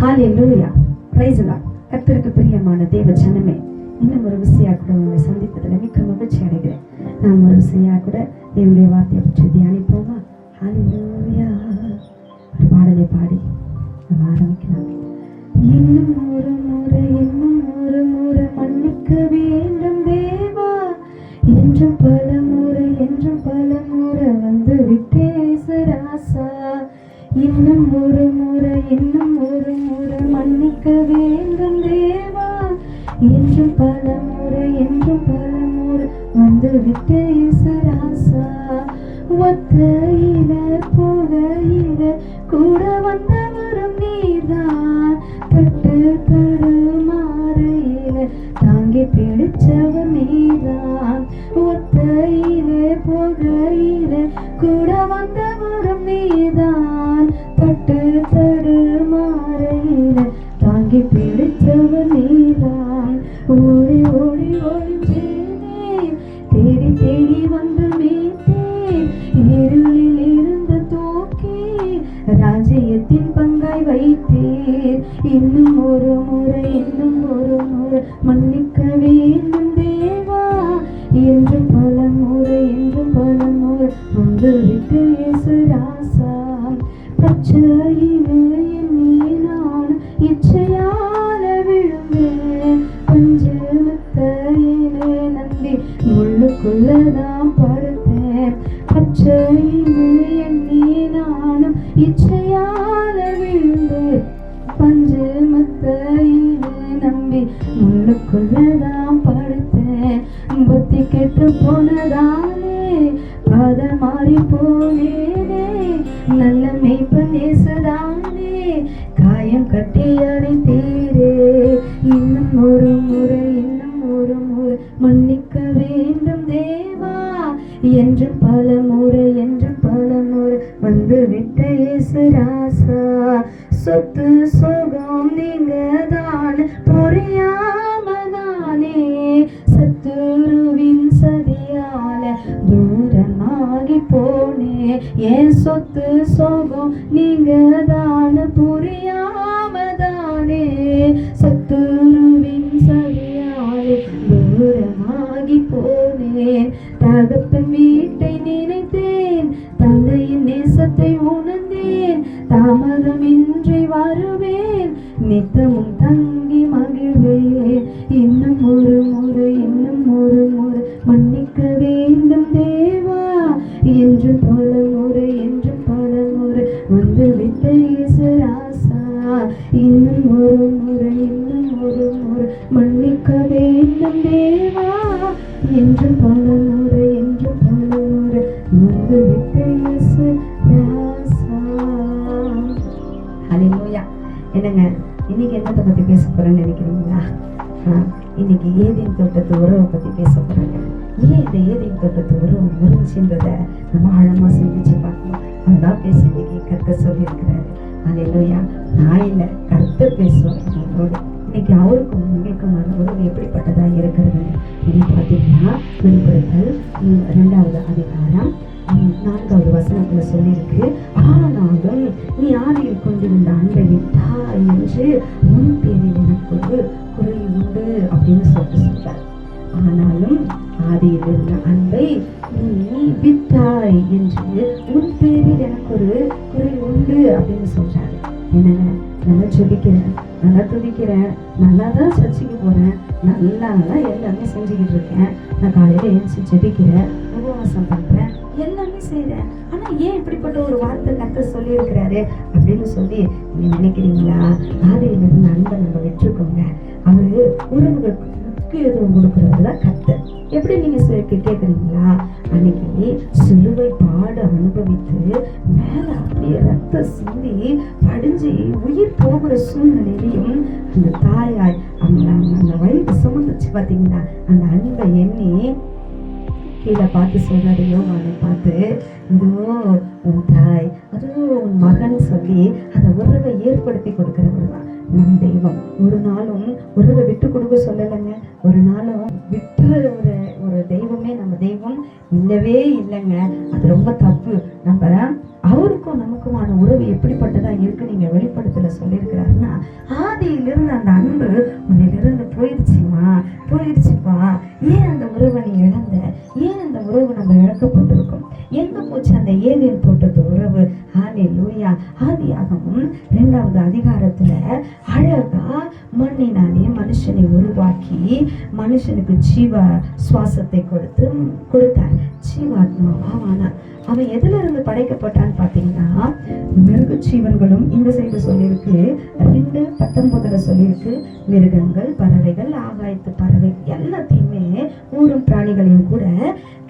Hallelujah. Praise the lord. பிரியமான தேவ ஜனமே இன்னும் ஒரு விசையா கூட உங்களை சந்திப்பதில் மிக்க மகிழ்ச்சி அடைகிறேன். நாம் ஒரு விசையா கூட என்னுடைய வார்த்தையை பற்றி தியானிப்போமா? ஹalleluya ஒரு பாடலை பாடி நம்ம ஆரம்பிக்கலாம். இன்னும் ஒரு முறை இன்னும் ஒரு முறை மன்னிக்க வேண்டும் தேவா. என்றும் பல முறை என்றும் பல முறை வந்து விட்டேசராசா இன்னும் ஒரு முறை இன்னும் கூட நீதான். பச்சையிலே எண்ணி நான் இச்சையால கட்டி அடைத்தீரே இன்னும் ஒரு இன்னைக்கு ஏதேன் தோட்டத்து உறவை பத்தி பேச போறாங்க. ஏன் இந்த ஏதேன் தோட்டத்து உறவு முறிஞ்சுன்றத நம்ம ஆழமா சிந்திச்சு பார்க்கணும். அதுதான் பேச இன்னைக்கு கத்த சொல்லியிருக்கிறாரு. அது இல்லையா நான் இல்ல கர்த்தர் பேசுவோம் நம்மளோட இன்னைக்கு அவருக்கும் உங்களுக்குமான உறவு எப்படிப்பட்டதா இருக்கிறது? அப்படின்னு பார்த்தீங்கன்னா வெளிப்படுத்தல் எல்லாமே செஞ்சுக்கிட்டு இருக்கேன் நான் காலையில எழுந்துச்சு ஜெபிக்கிறேன் உபவாசம் பண்றேன் எல்லாமே செய்கிறேன் ஆனா ஏன் இப்படிப்பட்ட ஒரு வார்த்தை கர்த்தர் சொல்லி இருக்கிறாரு அப்படின்னு சொல்லி நீங்க நினைக்கிறீங்களா? ஆதியில இருந்து அன்பை நம்ம விட்டுருக்கோங்க அவரு உறவுகளுக்கு முக்கியத்துவம் கொடுக்கறது தான் கத்தர். எப்படி நீங்க சே- கேட்குறீங்களா அன்னைக்கு சிலுவை பாட அனுபவித்து மேல அப்படியே ரத்த சிந்தி படிஞ்சு உயிர் போகிற சூழ்நிலையிலையும் அந்த தாயாய் அந்த அந்த வயிறு சுமந்துச்சு பார்த்தீங்களா? அந்த அன்பை எண்ணி கீழே பார்த்து சொல்றாரு யோகானை பார்த்து இதோ உன் தாய் அதுவும் உன் மகன் சொல்லி அந்த உறவை ஏற்படுத்தி கொடுக்கிறவர் தான் நம் தெய்வம். ஒரு நாளும் உறவை விட்டு கொடுக்க சொல்லலைங்க. ஒரு நாளும் விட்டுற ஒரு ஒரு தெய்வமே நம்ம தெய்வம் இல்லவே இல்லைங்க. அது ரொம்ப தப்பு. நம்ம அவருக்கும் நமக்குமான உறவு எப்படிப்பட்டதா இருக்கு நீங்க வெளிப்படத்துல சொல்லியிருக்கிறாருன்னா ஆதியிலிருந்து அந்த அன்பு உன்னிலிருந்து போயிடுச்சுமா போயிடுச்சுப்பா ஏன் அந்த உறவை நீ இழந்த? ஏன் அந்த உறவு நம்ம இழக்கப்பட்டிருக்கோம்? எங்க போச்சு அந்த ஏதேன் தோட்டத்து உறவு? ஆலே லூயா ஆதியாகவும் ரெண்டாவது அதிகாரத்துல அழகா மண்ணினாலே மனுஷனை உருவாக்கி மனுஷனுக்கு ஜீவ சுவாசத்தை கொடுத்து கொடுத்தார். ஜீவாத்மாவா ஆனா அவன் எதுல இருந்து படைக்கப்பட்டான்னு பாத்தீங்கன்னா மிருக ஜீவன்களும் இந்த சைடு சொல்லியிருக்கு. ரெண்டு பத்தொன்பதுல சொல்லியிருக்கு. மிருகங்கள் பறவைகள் ஆகாயத்து பறவை எல்லாத்தையுமே ஊரும் பிராணிகளையும் கூட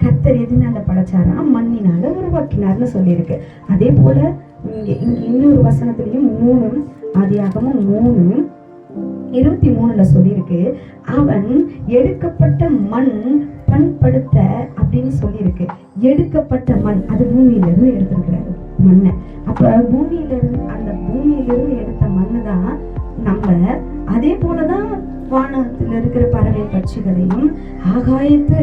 கத்தர் எதனால படைச்சாராம். மண்ணினால உருவாக்கினார்னு சொல்லியிருக்கு. அதே போல இங்கே இங்கே இன்னொரு வசனத்துலேயும் மூணும் ஆதியாகமும் மூணு இருபத்தி மூணுல சொல்லியிருக்கு. அவன் எடுக்கப்பட்ட மண் பண்படுத்த அப்படின்னு சொல்லியிருக்கு. எடுக்கப்பட்ட மண் அது பூமியில இருந்து எடுத்திருக்கிறாரு மண்ணை. அப்ப பூமியில இருந்து அந்த பூமியில இருந்து எடுத்த மண்ணு தான் நம்ம. அதே போலதான் வானத்தில் இருக்கிற பறவை பட்சிகளையும் ஆகாயத்து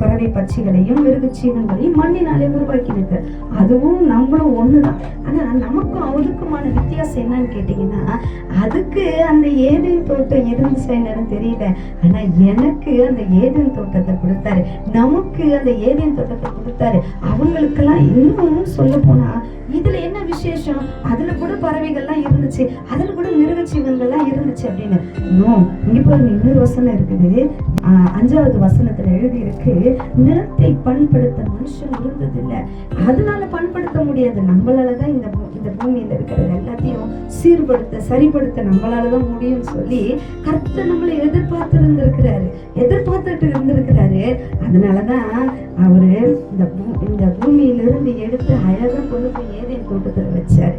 பறவை பட்சிகளையும் மிருக ஜீவன்களையும் மண்ணினாலே உருவாக்கி இருக்கு அதுவும் நம்மளும் ஒண்ணுதான். ஆனா நமக்கும் அவருக்குமான வித்தியாசம் என்னன்னு கேட்டீங்கன்னா அதுக்கு அந்த ஏதேன் தோட்டம் இருந்துச்சா என்னன்னு தெரியல. ஆனா எனக்கு அந்த ஏதேன் தோட்டத்தை கொடுத்தாரு. நமக்கு அந்த ஏதேன் தோட்டத்தை கொடுத்தாரு. அவங்களுக்கெல்லாம் இன்னும் சொல்ல போனா இதுல என்ன விசேஷம்? அதுல கூட பறவைகள்லாம் இருந்துச்சு. அதுல கூட மிருக ஜீவன்கள்லாம் இருந்துச்சு அப்படின்னு. இங்க பாருங்க இன்னொரு வசனம் இருக்குது. அஞ்சாவது வசனத்துல எழுதி இருக்கு நிறத்தை பண்படுத்த மனுஷன் இருந்ததில்லை அதனால பண்படுத்த முடியாது. நம்மளாலதான் இந்த இந்த பூமியில இருக்கிறது எல்லாத்தையும் சீர்படுத்த சரிப்படுத்த நம்மளாலதான் முடியும்னு சொல்லி கர்த்தர் நம்மளை எதிர்பார்த்து இருந்திருக்கிறாரு எதிர்பார்த்துட்டு இருந்திருக்கிறாரு. அதனாலதான் அவரு இந்த பூ- இந்த பூமியிலிருந்து எடுத்து அழகா கொண்டு போய் ஏதேன் தோட்டத்தில் வச்சாரு.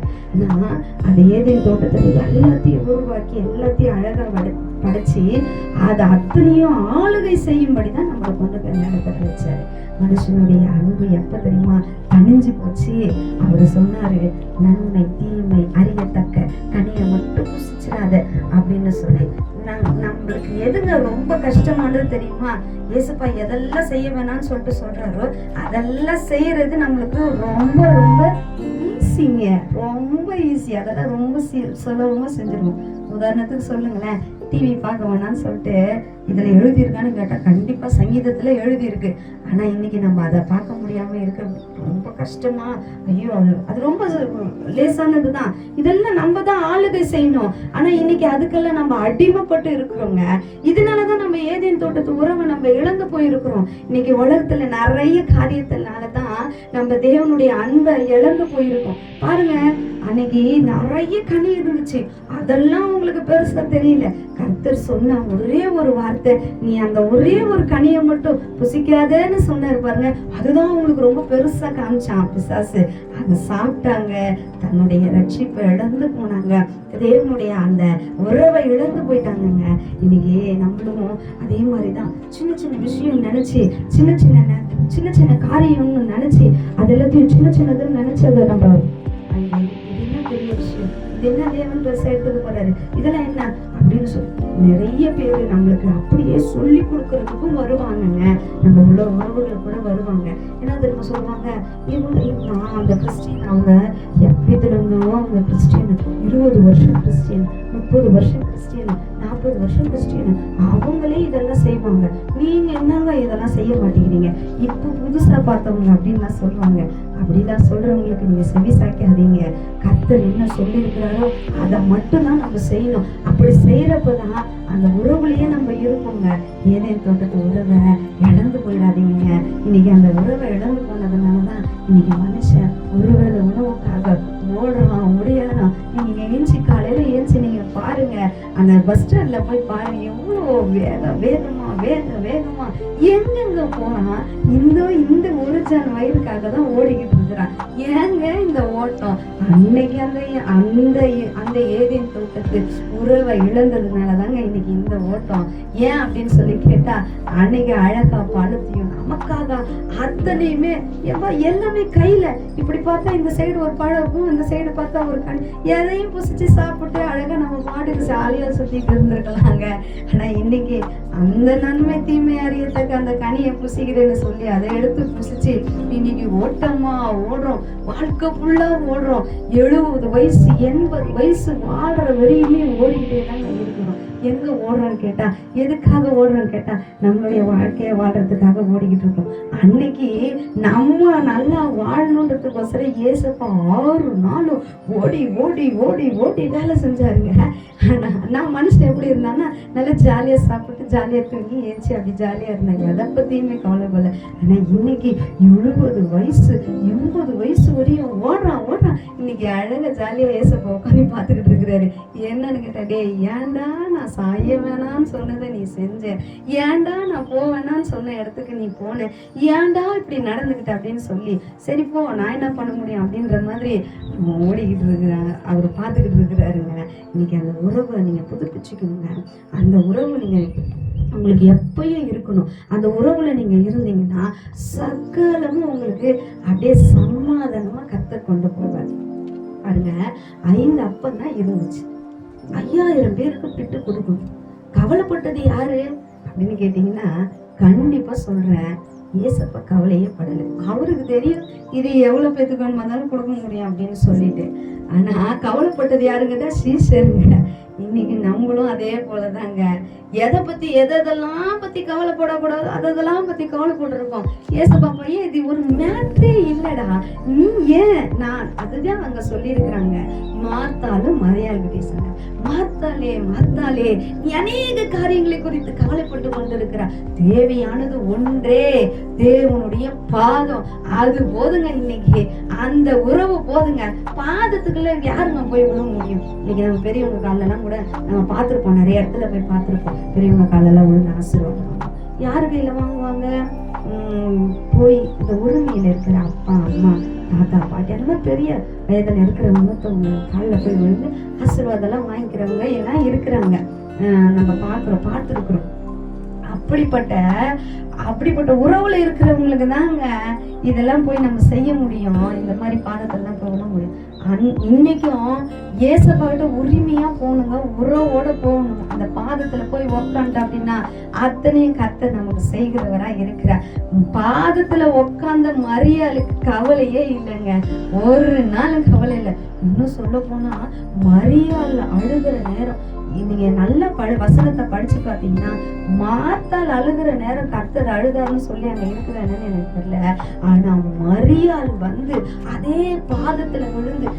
ஆனா அந்த ஏதேன் தோட்டத்தில் எல்லாத்தையும் உருவாக்கி எல்லாத்தையும் அழகா படை படைச்சு அதை அத்தனையும் ஆளுகை செய்யும்படி தான் நம்மளை கொண்டு போய் நடத்த வச்சாரு. மனுஷனுடைய அன்பு எப்ப தெரியுமா? அழிஞ்சு போச்சு. அவரு சொன்னாரு நன்மை தீமை அறியத்தக்க கனியை மட்டும் புசிச்சிடாத அப்படின்னு சொல்லி. நம்- நம்மளுக்கு எதுங்க ரொம்ப கஷ்டமானது தெரியுமா? இயேசுப்பா எதெல்லாம் செய்ய வேணாம்னு சொல்லிட்டு சொல்றாரோ அதெல்லாம் செய்யறது நம்மளுக்கு ரொம்ப ரொம்ப ஈஸிங்க ரொம்ப ஈஸி அதெல்லாம் ரொம்ப சி- சுலபமா செஞ்சிருவோம். உதாரணத்துக்கு சொல்லுங்களேன். டிவி பார்க்க வேணாம்னு சொல்லிட்டு இதில் எழுதியிருக்கான்னு கேட்டால் கண்டிப்பாக சங்கீதத்தில் எழுதியிருக்கு. ஆனால் இன்னைக்கு நம்ம அதை பார்க்க முடியாமல் இருக்க. ரொம்ப கஷ்டமா. ஐயோ அது அது ரொம்ப லேசானது தான் இதெல்லாம் நம்ம தான் ஆளுகை செய்யணும். ஆனால் இன்னைக்கு அதுக்கெல்லாம் நம்ம அடிமைப்பட்டு இருக்கிறோங்க. இதனால தான் நம்ம ஏதேன் தோட்டத்து உறவை நம்ம இழந்து போயிருக்கிறோம். இன்னைக்கு உலகத்தில் நிறைய காரியத்தினால தான் நம்ம தேவனுடைய அன்பை இழந்து போயிருக்கோம். பாருங்க அன்னைக்கு நிறைய கனி இருந்துச்சு. அதெல்லாம் உங்களுக்கு பெருசா தெரியல. கர்த்தர் சொன்ன ஒரே ஒரு வார்த்தை நீ அந்த ஒரே ஒரு கனியை மட்டும் புசிக்காதேன்னு சொன்னார் பாருங்க. அதுதான் உங்களுக்கு ரொம்ப பெருசா காமிச்சான் பிசாசு. அதை சாப்பிட்டாங்க. தன்னுடைய ரட்சிப்பை இழந்து போனாங்க. தேவனுடைய அந்த உறவை இழந்து போயிட்டாங்கங்க. இன்னைக்கு நம்மளும் அதே மாதிரி தான் சின்ன சின்ன விஷயம் நினைச்சு சின்ன சின்ன சின்ன சின்ன காரியம்னு நினைச்சு அது எல்லாத்தையும் சின்ன சின்னதுன்னு நினைச்சு அதை நம்ம இது என்ன தேவன் ட்ரெஸ் எடுத்துட்டு போறாரு? இதெல்லாம் என்ன? அப்படின்னு சொல்லி நிறைய பேர் நம்மளுக்கு அப்படியே சொல்லி கொடுக்கறதுக்கும் வருவாங்கங்க. நம்ம உள்ள உறவுகள் கூட வருவாங்க. என்ன தெரியுமா சொல்லுவாங்க? இவங்க அந்த கிறிஸ்டின் அவங்க எப்படி இருந்தோ அவங்க கிறிஸ்டின் இருபது வருஷம் கிறிஸ்டின் முப்பது வருஷம் கிறிஸ்டின் நாற்பது வருஷம் கிறிஸ்டின் அவங்களே இதெல்லாம் செய்வாங்க. நீங்க என்னங்க இதெல்லாம் செய்ய மாட்டேங்கிறீங்க? இப்போ புதுசா பார்த்தவங்க அப்படின்னு சொல்லுவாங்க. அப்படிலாம் சொல்றவங்களுக்கு நீங்க செவி சாய்க்காதீங்க. கர்த்தர் என்ன சொல்லியிருக்கிறாரோ அதை மட்டும்தான் நம்ம செய்யணும். அப்படி செய்யறப்பதான் அந்த உறவுலயே நம்ம இருப்போங்க ஏதேன் தோட்டத்து உறவை இழந்து போயிடாதீங்க. இன்னைக்கு அந்த உறவை இழந்து போனதுனாலதான் இன்னைக்கு மனுஷன் ஒருவேளை உணவுக்காக ஓடுறான் முடியாதான் நீங்க ஏஞ்சி காலையில ஏஞ்சி நீங்க பாருங்க. அந்த பஸ் ஸ்டாண்ட்ல போய் பாருங்க. ஓ வேக வேகமா வேக வேகமா எங்கெங்க போனா இந்த இந்த ஒரு ஜான் வயிறுக்காக தான் ஓடிக்கிட்டு இருக்கிறான். ஏங்க இந்த ஓட்டம்? அன்னைக்கு அந்த அந்த அந்த ஏதேன் தோட்டத்து உறவை இழந்ததுனால தாங்க இன்னைக்கு இந்த ஓட்டம். ஏன் அப்படின்னு சொல்லி கேட்டா அன்னைக்கு அழகா பழத்தையும் நமக்காக அத்தனையுமே எப்பா எல்லாமே கையில. இப்படி பார்த்தா இந்த சைடு ஒரு பழம் இருக்கும் இந்த சைடு பார்த்தா ஒரு கனி எதையும் புசிச்சு சாப்பிட்டு அழகா நம்ம பாட்டுக்கு ஜாலியாக சுத்திட்டு இருந்திருக்கலாங்க. ஆனா இன்னைக்கு அந்த நன்மை தீமை அறியத்தக்க அந்த கனியை புசிக்கிறேன்னு சொல்லி அதை எடுத்து புசிச்சு இன்னைக்கு ஓட்டமா ஓடுறோம். வாழ்க்கை ஃபுல்லா ஓடுறோம். எழுபது வயசு எண்பது வயசு வாழ்ற வரையுமே ஓடிக்கிட்டே தாங்க எங்க ஓடுறோன்னு கேட்டா எதுக்காக ஓடுறோன்னு கேட்டா நம்மளுடைய வாழ்க்கையை வாழ்றதுக்காக ஓடிக்கிட்டு இருக்கோம். அன்னைக்கு நம்ம நல்லா வாழணுன்றதுக்கோசரம் ஏசப்பா ஆறு நாளும் ஓடி ஓடி ஓடி ஓடி வேலை செஞ்சாருங்க. நான் மனுஷன் எப்படி இருந்தான்னா நல்லா ஜாலியா சாப்பிட்டு ஜாலியா தூங்கி ஏஞ்சி அப்படி ஜாலியா இருந்தாங்க. எதை பத்தியுமே கவலைப்படல. ஆனா இன்னைக்கு எழுபது வயசு எண்பது வயசு வரையும் ஓடுறான் ஓடுறான் இன்னைக்கு அழகாக ஜாலியா ஏசப்பா உட்காந்து பார்த்துக்கிட்டு இருக்கிறாரு. என்னன்னு கேட்டா டேய் ஏன்டா நான் சாய வேணாம்னு சொன்னதை நீ செஞ்ச. ஏன்டா நான் போவேணான்னு சொன்ன இடத்துக்கு நீ போன? ஏன்டா இப்படி நடந்துக்கிட்ட அப்படின்னு சொல்லி சரி போ நான் என்ன பண்ண முடியும் அப்படின்ற மாதிரி ஓடிக்கிட்டு இருக்கிறாங்க அவர் பார்த்துக்கிட்டு இருக்கிறாருங்க இன்னைக்கு அந்த உறவை நீங்க புதுப்பிச்சுக்கணுங்க அந்த உறவு நீங்க உங்களுக்கு எப்பயும் இருக்கணும். அந்த உறவுல நீங்க இருந்தீங்கன்னா சகலமும் உங்களுக்கு அப்படியே சமாதானமா கத்த கொண்டு போவார். பாருங்க ஐந்து அப்பந்தான் இருந்துச்சு. ஐயாயிரம் பேருக்கு திட்டு கொடுக்கும் கவலைப்பட்டது யாரு? அப்படின்னு கேட்டீங்கன்னா கண்டிப்பா சொல்றேன். ஏசப்ப கவலையே படலை. அவருக்கு தெரியும் இது எவ்வளவு பேத்துக்கு வேணுமா கொடுக்க முடியும் அப்படின்னு சொல்லிட்டு. ஆனா கவலைப்பட்டது யாருங்கடா ஸ்ரீசருங்க இன்னைக்கு நம்மளும் அதே போலதாங்க. எதை பத்தி எதை எதெல்லாம் பத்தி கவலைப்படக்கூடாது அதெல்லாம் பத்தி கவலைப்பட்டிருக்கோம். ஏசப்பா பையன் இது ஒரு மேட்ரே இல்லடா. நீ ஏன் நான் அதுதான் அங்க சொல்லியிருக்கிறாங்க. மார்த்தாலும் மரியாதை சொன்ன மார்த்தாலே மார்த்தாலே நீ அநேக காரியங்களை குறித்து கவலைப்பட்டு கொண்டிருக்கிற தேவையானது ஒன்றே தேவனுடைய பாதம். அது போதுங்க இன்னைக்கு. அந்த உறவு போதுங்க. பாதத்துக்குள்ள யாருங்க போய் விழ முடியும்? இன்னைக்கு நம்ம பெரியவங்க காலெல்லாம் கூட நம்ம பார்த்துருப்போம். நிறைய இடத்துல போய் பார்த்துருப்போம். பெரியவங்க காலெல்லாம் விழுந்து ஆசீர்வாதம் யாரு கையில வாங்குவாங்க? போய் இந்த உரிமையில இருக்கிற அப்பா அம்மா. தாத்தா பாட்டி அந்த பெரிய வயதில் இருக்கிற மூத்தவங்க காலில் போய் விழுந்து ஆசீர்வாதம் எல்லாம் வாங்கிக்கிறவங்க எல்லாம் இருக்கிறாங்க. அஹ் நம்ம பார்க்கிறோம் பார்த்துருக்குறோம். அப்படிப்பட்ட அப்படிப்பட்ட உறவுல இருக்கிறவங்களுக்கு தாங்க இதெல்லாம் போய் நம்ம செய்ய முடியும். இந்த மாதிரி பாதத்தெல்லாம் போக முடியும். இன்னைக்கும் ஏசப்பாட்ட உரிமையா போகணுங்க உறவோட போகணும். அந்த பாதத்துல போய் உக்காண்டா அப்படின்னா அத்தனையும் கத்த நமக்கு செய்கிறவரா இருக்கிறார். பாதத்துல உக்காந்த மரியாளுக்கு கவலையே இல்லைங்க. ஒரு நாளும் கவலை இல்லை. இன்னும் சொல்ல போனா மரியாள் அழுகிற நேரம். நீங்க நல்ல பழ வசனத்தை படிச்சு பாத்தீங்கன்னா மாத்தால் அழுகிற நேரம் கர்த்தர் அழுதாருன்னு சொல்லி அங்க என்னன்னு எனக்கு தெரியல. ஆனா மரியாள் வந்து அதே பாதத்துல விழுந்து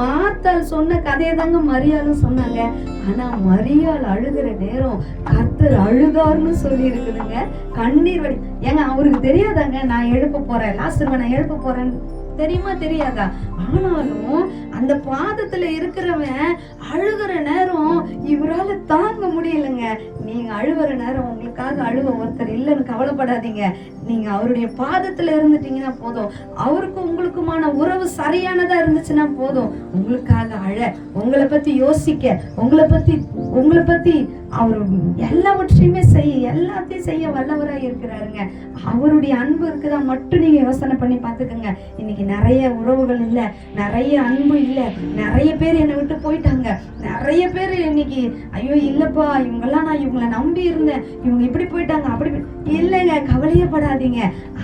மாத்தால் சொன்ன கதையை தாங்க மரியாளும் சொன்னாங்க. ஆனா மரியாள் அழுகிற நேரம் கர்த்தர் அழுதாருன்னு சொல்லி இருக்குதுங்க. கண்ணீர் வடி ஏங்க அவருக்கு தெரியாதாங்க நான் எழுப்ப போறேன் லாஸ்ட் நான் எழுப்ப போறேன்னு தெரியுமா தெரியாதா? ஆனாலும் அந்த பாதத்துல இருக்கிறவன் அழுகிற நேரம் இவரால தாங்க முடியலங்க. நீங்க அழுகிற நேரம் உங்களுக்காக அழுவ ஒருத்தர் இல்லைன்னு கவலைப்படாதீங்க. நீங்க அவருடைய பாதத்துல இருந்துட்டீங்கன்னா போதும். அவருக்கும் உங்களுக்குமான உறவு சரியானதா இருந்துச்சுன்னா போதும். உங்களுக்காக அழ உங்களை பத்தி யோசிக்க உங்களை பத்தி உங்களை பத்தி அவர் எல்லாவற்றையுமே செய்ய எல்லாத்தையும் செய்ய வல்லவராக இருக்கிறாருங்க. அவருடைய அன்பு இருக்குதா மட்டும் நீங்க யோசனை பண்ணி பார்த்துக்கோங்க. இன்னைக்கு நிறைய உறவுகள் இல்ல நிறைய அன்பு இல்ல நிறைய பேர் என்னை விட்டு போயிட்டாங்க. நிறைய பேர் இன்னைக்கு ஐயோ இல்லப்பா இவங்கெல்லாம் நான் இவங்களை நம்பி இருந்தேன். இவங்க இப்படி போயிட்டாங்க அப்படி இல்லைங்க கவலையப்படாதீங்க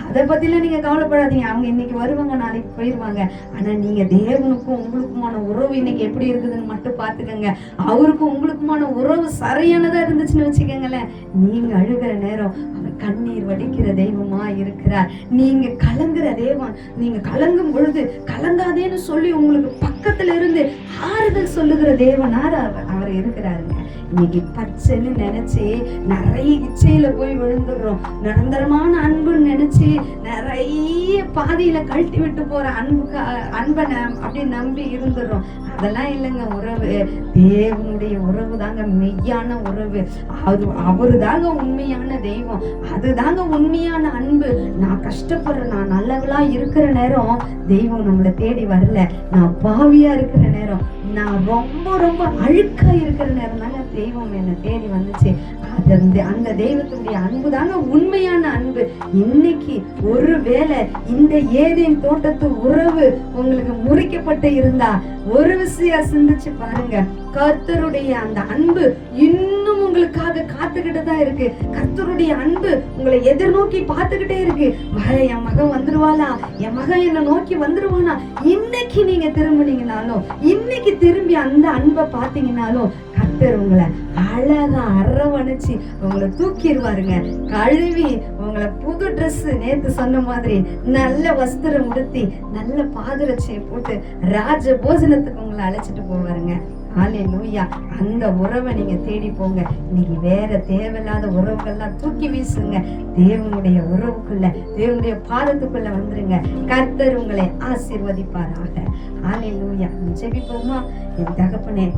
அதை பத்திலாம் நீங்க கவலைப்படாதீங்க. அவங்க இன்னைக்கு வருவாங்க நாளைக்கு போயிடுவாங்க ஆனா நீங்க தேவனுக்கும் உங்களுக்குமான உறவு இன்னைக்கு எப்படி இருக்குதுன்னு மட்டும் பாத்துக்கோங்க அவருக்கும் உங்களுக்குமான உறவு சரியானதா இருந்துச்சுன்னு வச்சுக்கோங்களேன். நீங்க அழுகிற நேரம் அவர் கண்ணீர் வடிக்கிற தெய்வமா இருக்கிறார். நீங்க கலங்குற தெய்வம் நீங்க கலங்கும் பொழுது கலங்காதேன்னு சொல்லி உங்களுக்கு பக்கத்துல இருந்து ஆறுதல் சொல்லுகிற தேவனார் அவர் அவர் இருக்கிறாருங்க. இன்னைக்கு பச்சைன்னு நினைச்சு நிறைய இச்சையில போய் விழுந்துடுறோம். நிரந்தரமான அன்புன்னு நினைச்சு நிறைய பாதியில கழட்டி விட்டு போற அன்புக்கு அன்பை அப்படி நம்பி இருந்துடுறோம். அதெல்லாம் இல்லைங்க உறவு. தேவனுடைய உறவு தாங்க மெய்யான உறவு. அது அவரு தாங்க உண்மையான தெய்வம். அதுதாங்க உண்மையான அன்பு. நான் கஷ்டப்படுற நான் நல்லவளா இருக்கிற நேரம் தெய்வம் நம்மளை தேடி வரல. நான் பாவியா இருக்கிற நேரம் நான் ரொம்ப ரொம்ப அழுக்கா இருக்கிற நேரம் தாங்க தெய்வம் என்னை தேடி வந்துச்சு. அது அந்த அந்த தெய்வத்துடைய அன்பு தாங்க உண்மையான அன்பு. இன்னைக்கு ஒருவேளை இந்த ஏதேன் தோட்டத்து உறவு உங்களுக்கு முறிக்கப்பட்டு இருந்தா ஒரு விஷயம் சிந்திச்சு பாருங்க. கர்த்தருடைய அந்த அன்பு இன்னும் உங்களுக்காக காத்துக்கிட்டு தான் இருக்கு. கர்த்தருடைய அன்பு உங்களை எதிர்நோக்கி பார்த்துக்கிட்டே இருக்கு. மக என் மகன் வந்துருவாளா? என் மகன் என்ன நோக்கி வந்துருவானா? இன்னைக்கு நீங்க திரும்பினீங்கனாலும் இன்னைக்கு திரும்பி அந்த அன்பை பார்த்தீங்கனாலும் கர்த்தர் உங்களை அழகா அரவணைச்சு உங்களை தூக்கிடுவாருங்க. கழுவி உங்களை புது ட்ரெஸ் நேத்து சொன்ன மாதிரி நல்ல வஸ்திரம் உடுத்தி நல்ல பாதரட்சியை போட்டு ராஜ போஜனத்துக்கு உங்களை அழைச்சிட்டு போவாருங்க. ஹalleluya அந்த உறவை நீங்க தேடி போங்க. இன்னைக்கு வேற தேவையில்லாத உறவுகள்லாம் தூக்கி வீசுங்க. தேவனுடைய உறவுக்குள்ள தேவனுடைய பாதத்துக்குள்ள வந்துருங்க. கர்த்தர் உங்களை ஆசீர்வதிப்பாராக. ஹalleluya ஜெபிப்போமா? என் தகப்பனே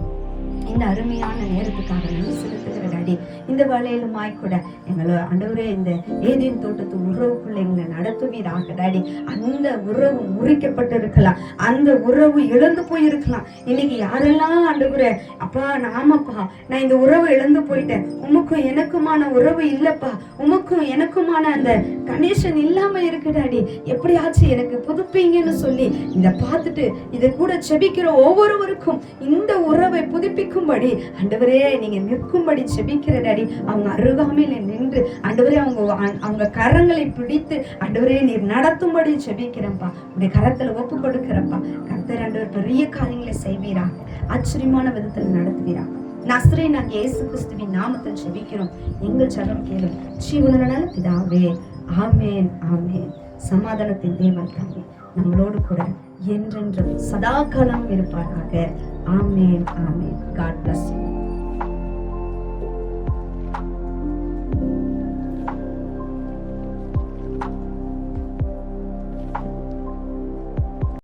இந்த அருமையான நேரத்துக்காக நன்றி செலுத்துகிற டாடி இந்த வேலையிலுமாய் கூட எங்களை ஆண்டவரே இந்த ஏதேன் தோட்டத்து உறவுக்குள்ள எங்களை நடத்துவீராக டாடி. அந்த உறவு முறிக்கப்பட்டு இருக்கலாம் அந்த உறவு இழந்து போயிருக்கலாம். இன்னைக்கு யாரெல்லாம் ஆண்டவரே அப்பா நாமப்பா நான் இந்த உறவை இழந்து போயிட்டேன். உமக்கும் எனக்குமான உறவு இல்லப்பா. உமக்கும் எனக்குமான அந்த கனெக்ஷன் இல்லாம இருக்குடாடி எப்படியாச்சு எப்படியாச்சும் எனக்கு புதுப்பீங்கன்னு சொல்லி இதை பார்த்துட்டு இதை கூட செபிக்கிற ஒவ்வொருவருக்கும் இந்த உறவை புதுப்பிக்கும்படி ஆண்டவரே நீங்க நிற்கும்படி செபி செபிக்கிற டாடி. அவங்க அருகாமையில நின்று அண்டவரே அவங்க அவங்க கரங்களை பிடித்து அண்டவரே நீர் நடத்தும்படி செபிக்கிறேன்ப்பா உடைய கரத்துல ஒப்பு கொடுக்கிறப்பா கர்த்தர் அண்டவர் பெரிய காரியங்களை செய்வீராக. ஆச்சரியமான விதத்துல நடத்துவீராக. நஸ்ரே நாங்க இயேசு கிறிஸ்துவின் நாமத்தில் செபிக்கிறோம் எங்கள் ஜெபம் கேளும். ஜீவனால பிதாவே ஆமேன் ஆமேன். சமாதானத்தின் தேவன் தாமே நம்மளோடு கூட என்றென்றும் சதா காலம் இருப்பாராக. ஆமேன் ஆமேன். God bless you